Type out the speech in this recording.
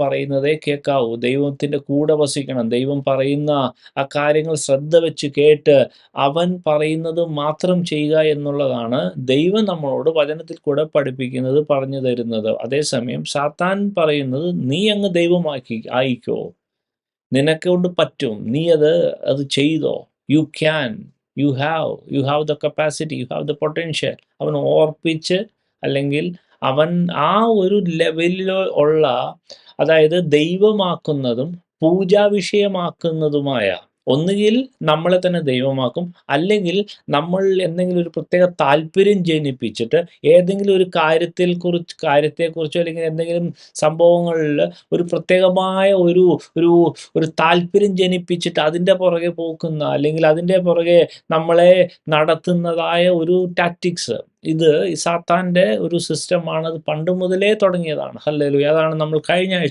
പറയുന്നതേ കേൾക്കാവൂ. ദൈവത്തിന്റെ കൂടെ വസിക്കണം. ദൈവം പറയുന്ന ആ കാര്യങ്ങൾ ശ്രദ്ധ വെച്ച് കേട്ട് അവൻ പറയുന്നത് മാത്രം ചെയ്യുക എന്നുള്ളതാണ് ദൈവം നമ്മളോട് വചനത്തിൽ കൂടെ പഠിപ്പിക്കുന്നത് പറഞ്ഞു തരുന്നത്. അതേസമയം സാത്താൻ പറയുന്നത് നീ അങ്ങ് ദൈവമാക്കി ആയിക്കോ. നിനക്ക് കൊണ്ട് പറ്റും. നീ അത് അത് ചെയ്തോ. You can you have you have the capacity you have the potential അവൻ ഓർപ്പിച്ച് അല്ലെങ്കിൽ അവൻ ആ ഒരു ലെവലിൽ ഉള്ള അതായത് ദൈവമാക്കുന്നതും പൂജാ വിഷയമാക്കുന്നതുമായ ഒന്നുകിൽ നമ്മളെ തന്നെ ദൈവമാക്കും അല്ലെങ്കിൽ നമ്മൾ എന്തെങ്കിലും ഒരു പ്രത്യേക താല്പര്യം ജനിപ്പിച്ചിട്ട് ഏതെങ്കിലും ഒരു കാര്യത്തിൽ കുറിച്ച് കാര്യത്തെക്കുറിച്ചോ അല്ലെങ്കിൽ എന്തെങ്കിലും സംഭവങ്ങളിൽ ഒരു പ്രത്യേകമായ ഒരു ഒരു ഒരു താല്പര്യം ജനിപ്പിച്ചിട്ട് അതിന്റെ പുറകെ പോക്കുന്ന അല്ലെങ്കിൽ അതിന്റെ പുറകെ നമ്മളെ നടത്തുന്നതായ ഒരു ടാക്ടിക്സ് ഇത് സാത്താന്റെ ഒരു സിസ്റ്റമാണ് അത് പണ്ട് മുതലേ തുടങ്ങിയതാണ്. ഹല്ലേലൂയ അതാണ് നമ്മൾ കഴിഞ്ഞ ആഴ്ച